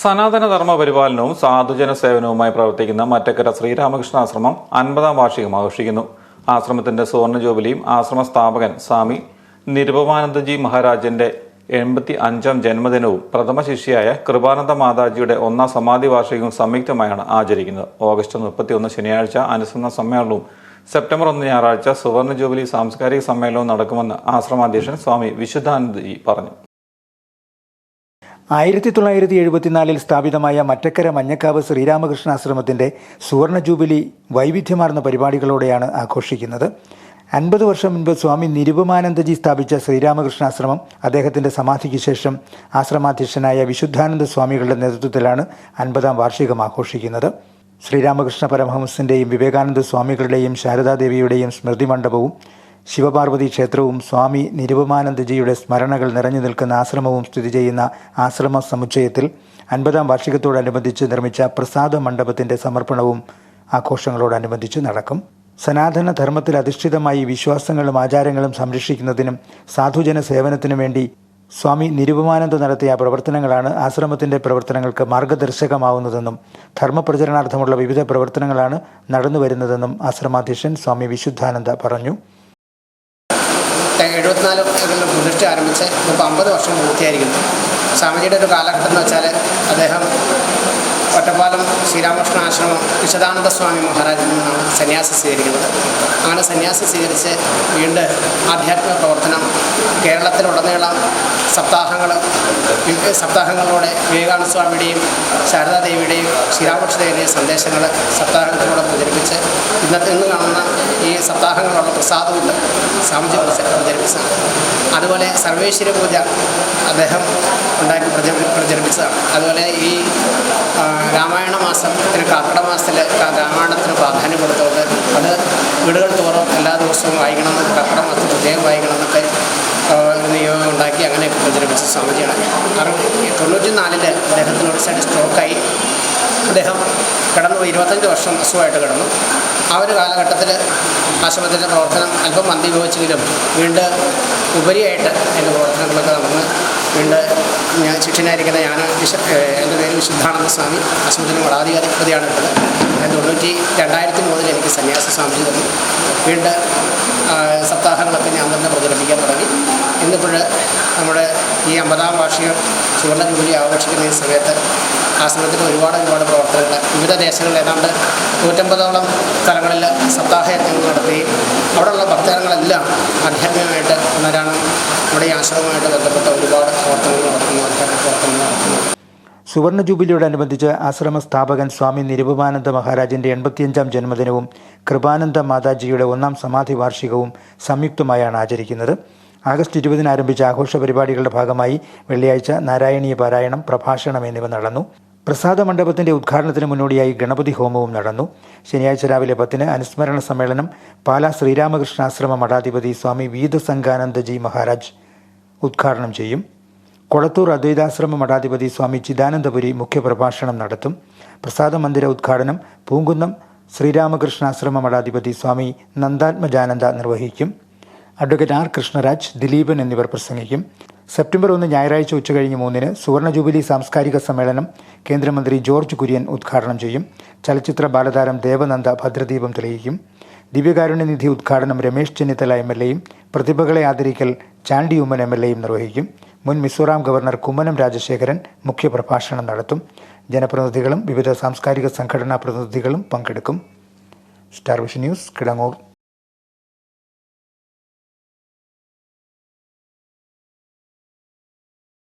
സനാതന ധർമ്മ പരിപാലനവും സാധുജന സേവനവുമായി പ്രവർത്തിക്കുന്ന മറ്റക്കര ശ്രീരാമകൃഷ്ണ ആശ്രമം അൻപതാം വാർഷികം ആഘോഷിക്കുന്നു. ആശ്രമത്തിന്റെ സുവർണ ജൂബിലിയും ആശ്രമ സ്ഥാപകൻ സ്വാമി നിരുപമാനന്ദജി മഹാരാജന്റെ എൺപത്തി അഞ്ചാം ജന്മദിനവും പ്രഥമ ശിഷ്യയായ കൃപാനന്ദ മാതാജിയുടെ ഒന്നാം സമാധി വാർഷികവും സംയുക്തമായാണ് ആചരിക്കുന്നത്. ഓഗസ്റ്റ് മുപ്പത്തിയൊന്ന് ശനിയാഴ്ച അനുസരണ സമ്മേളനവും സെപ്റ്റംബർ ഒന്ന് ഞായറാഴ്ച സുവർണ ജൂബിലി സാംസ്കാരിക സമ്മേളനവും നടക്കുമെന്ന് ആശ്രമാധ്യക്ഷൻ സ്വാമി വിശുദ്ധാനന്ദജി പറഞ്ഞു. ആയിരത്തി തൊള്ളായിരത്തി എഴുപത്തിനാലിൽ സ്ഥാപിതമായ മറ്റക്കര മഞ്ഞക്കാവ് ശ്രീരാമകൃഷ്ണ ആശ്രമത്തിന്റെ സുവർണ ജൂബിലി വൈവിധ്യമാർന്ന പരിപാടികളോടെയാണ് ആഘോഷിക്കുന്നത്. അൻപത് വർഷം മുൻപ് സ്വാമി നിരുപമാനന്ദജി സ്ഥാപിച്ച ശ്രീരാമകൃഷ്ണാശ്രമം അദ്ദേഹത്തിന്റെ സമാധിക്ക് ശേഷം ആശ്രമാധ്യക്ഷനായ വിശുദ്ധാനന്ദ സ്വാമികളുടെ നേതൃത്വത്തിലാണ് അൻപതാം വാർഷികം ആഘോഷിക്കുന്നത്. ശ്രീരാമകൃഷ്ണ പരമഹംസന്റെയും വിവേകാനന്ദ സ്വാമികളുടെയും ശാരദാദേവിയുടെയും സ്മൃതി മണ്ഡപവും ശിവപാർവതി ക്ഷേത്രവും സ്വാമി നിരുപമാനന്ദജിയുടെ സ്മരണകൾ നിറഞ്ഞു നിൽക്കുന്ന ആശ്രമവും സ്ഥിതി ചെയ്യുന്ന ആശ്രമ സമുച്ചയത്തിൽ അൻപതാം വാർഷികത്തോടനുബന്ധിച്ച് നിർമ്മിച്ച പ്രസാദ മണ്ഡപത്തിന്റെ സമർപ്പണവും ആഘോഷങ്ങളോടനുബന്ധിച്ച് നടക്കും. സനാതന ധർമ്മത്തിൽ അധിഷ്ഠിതമായി വിശ്വാസങ്ങളും ആചാരങ്ങളും സംരക്ഷിക്കുന്നതിനും സാധുജന സേവനത്തിനു വേണ്ടി സ്വാമി നിരുപമാനന്ദ നടത്തിയ പ്രവർത്തനങ്ങളാണ് ആശ്രമത്തിന്റെ പ്രവർത്തനങ്ങൾക്ക് മാർഗദർശകമാവുന്നതെന്നും ധർമ്മപ്രചരണാർത്ഥമുള്ള വിവിധ പ്രവർത്തനങ്ങളാണ് നടന്നുവരുന്നതെന്നും ആശ്രമാധ്യക്ഷൻ സ്വാമി വിശുദ്ധാനന്ദ പറഞ്ഞു. എഴുപത്തിനാല് വർഷങ്ങളിൽ പ്രതിഷ്ഠ ആരംഭിച്ച് ഇപ്പോൾ അമ്പത് വർഷം പൂർത്തിയായിരിക്കുന്നു. സ്വാമിജിയുടെ ഒരു കാലഘട്ടം എന്ന് വെച്ചാൽ അദ്ദേഹം ഒറ്റപ്പാലം ശ്രീരാമകൃഷ്ണ ആശ്രമം വിശദാനന്ദ സ്വാമി മഹാരാജിൽ നിന്നാണ് സന്യാസി സ്വീകരിക്കുന്നത്. അങ്ങനെ സന്യാസി സ്വീകരിച്ച് വീണ്ടും ആധ്യാത്മിക പ്രവർത്തനം കേരളത്തിലുടനീളം സപ്താഹങ്ങൾ സപ്താഹങ്ങളിലൂടെ വിവേകാനന്ദ സ്വാമിയുടെയും ശാരദാദേവിയുടെയും ശ്രീരാമകൃഷ്ണദേവിയുടെയും സന്ദേശങ്ങൾ സപ്താഹത്തിലൂടെ പ്രചരിപ്പിച്ച് ഇന്നത്തെ ഇന്ന് കാണുന്ന ഈ സപ്താഹങ്ങളുള്ള പ്രസാദമുണ്ട് സ്വാമിജി പ്രചരിപ്പിച്ചത് അതുപോലെ സർവേശ്വര പൂജ അദ്ദേഹം ഉണ്ടാക്കി പ്രചരിപ്പിച്ചതാണ് അതുപോലെ ഈ രാമായണ മാസത്തിന് കർക്കിടക മാസത്തിൽ രാമായണത്തിന് പ്രാധാന്യം കൊടുത്തുകൊണ്ട് അത് വീടുകൾ തോറും എല്ലാ ദിവസവും വായിക്കണമെന്ന് കർക്കിടക മാസത്തിൽ പ്രത്യേകം വായിക്കണമെന്നൊക്കെ നിയമം ഉണ്ടാക്കി അങ്ങനെയൊക്കെ പ്രചരിപ്പിച്ച സ്വാമിജിയാണ്. അറുപത്തി തൊണ്ണൂറ്റി നാലിൽ അദ്ദേഹത്തിന് ഒരു സൈഡ് സ്ട്രോക്കായി അദ്ദേഹം കിടന്നു ഇരുപത്തഞ്ച് വർഷം അസുഖമായിട്ട് കിടന്നു. ആ ഒരു കാലഘട്ടത്തിൽ ആശ്രമത്തിന്റെ പ്രവർത്തനം അല്പം മന്ദീഭവിച്ചെങ്കിലും വീണ്ടും ഉപരിയായിട്ട് എന്റെ പ്രവർത്തനങ്ങളൊക്കെ നടന്ന് വീണ്ടും ഞാൻ ശിക്ഷനായിരിക്കുന്ന ഞാൻ വിശ എന്റെ പേര് വിശുദ്ധാനന്ദ സ്വാമി. ആശ്രമത്തിന്റെ മഠാധികാരിപതിയാണ് ഉള്ളത്. ഞാൻ തൊണ്ണൂറ്റി രണ്ടായിരത്തി മൂന്നിൽ എനിക്ക് സന്യാസ സ്വാമിജി തന്നു. വീണ്ടും സപ്താഹങ്ങളൊക്കെ ഞാൻ തന്നെ പ്രചരിപ്പിക്കാൻ തുടങ്ങി. ഇന്നിപ്പോൾ നമ്മുടെ ഈ അമ്പതാം വാർഷികം സുവർണ ജൂബിലി ആഘോഷിക്കുന്ന ഈ സമയത്ത് ആശ്രമത്തിൽ ഒരുപാട് ഒരുപാട് പ്രവർത്തനങ്ങൾ. വിവിധ ദേശങ്ങളിൽ ഏതാണ്ട് നൂറ്റമ്പതോളം സ്ഥലങ്ങളിൽ സപ്താഹയജ്ഞങ്ങൾ നടത്തുകയും അവിടെയുള്ള ഭക്തജനങ്ങളെല്ലാം ആധ്യാത്മികമായിട്ട് ഉണരാണ് നമ്മുടെ ഈ ആശ്രമവുമായിട്ട് ബന്ധപ്പെട്ട ഒരുപാട് പ്രവർത്തനങ്ങൾ നടത്തുന്നു ആധ്യാത്മിക പ്രവർത്തനങ്ങൾ നടത്തുന്നു. സുവർണ ജൂബിലിയോടനുബന്ധിച്ച് ആശ്രമ സ്ഥാപകൻ സ്വാമി നിരുപമാനന്ദ മഹാരാജിന്റെ എൺപത്തിയഞ്ചാം ജന്മദിനവും കൃപാനന്ദ മാതാജിയുടെ ഒന്നാം സമാധി വാർഷികവും സംയുക്തമായാണ് ആചരിക്കുന്നത്. ആഗസ്റ്റ് ഇരുപതിന് ആരംഭിച്ച ആഘോഷ പരിപാടികളുടെ ഭാഗമായി വെള്ളിയാഴ്ച നാരായണീയ പാരായണം പ്രഭാഷണം എന്നിവ നടന്നു. പ്രസാദ മണ്ഡപത്തിന്റെ ഉദ്ഘാടനത്തിന് മുന്നോടിയായി ഗണപതി ഹോമവും നടന്നു. ശനിയാഴ്ച രാവിലെ പത്തിന് അനുസ്മരണ സമ്മേളനം പാലാ ശ്രീരാമകൃഷ്ണാശ്രമ മഠാധിപതി സ്വാമി വീതസംഗാനന്ദജി മഹാരാജ് ഉദ്ഘാടനം ചെയ്യും. കൊളത്തൂർ അദ്വൈതാശ്രമ മഠാധിപതി സ്വാമി ചിദാനന്ദപുരി മുഖ്യപ്രഭാഷണം നടത്തും. പ്രസാദ മന്ദിര ഉദ്ഘാടനം പൂങ്കുന്നം ശ്രീരാമകൃഷ്ണാശ്രമ മഠാധിപതി സ്വാമി നന്ദാത്മജാനന്ദ നിർവഹിക്കും. അഡ്വക്കേറ്റ് ആർ കൃഷ്ണരാജ് ദിലീപൻ എന്നിവർ പ്രസംഗിക്കും. സെപ്റ്റംബർ ഒന്ന് ഞായറാഴ്ച ഉച്ചകഴിഞ്ഞ് മൂന്നിന് സുവർണ ജൂബിലി സാംസ്കാരിക സമ്മേളനം കേന്ദ്രമന്ത്രി ജോർജ് കുര്യൻ ഉദ്ഘാടനം ചെയ്യും. ചലച്ചിത്ര ബാലതാരം ദേവനന്ദ ഭദ്രദീപം തെളിയിക്കും. ദിവ്യകാരുണ്യനിധി ഉദ്ഘാടനം രമേശ് ചെന്നിത്തല എം എൽ എയും പ്രതിഭകളെ ആദരിക്കൽ ചാണ്ടി ഉമ്മൻ എം എൽ എയും നിർവഹിക്കും. മുൻ മിസോറാം ഗവർണർ കുമ്മനം രാജശേഖരൻ മുഖ്യപ്രഭാഷണം നടത്തും. ജനപ്രതിനിധികളും വിവിധ സാംസ്കാരിക സംഘടനാ പ്രതിനിധികളും പങ്കെടുക്കും. Star Vision News Kidangoor.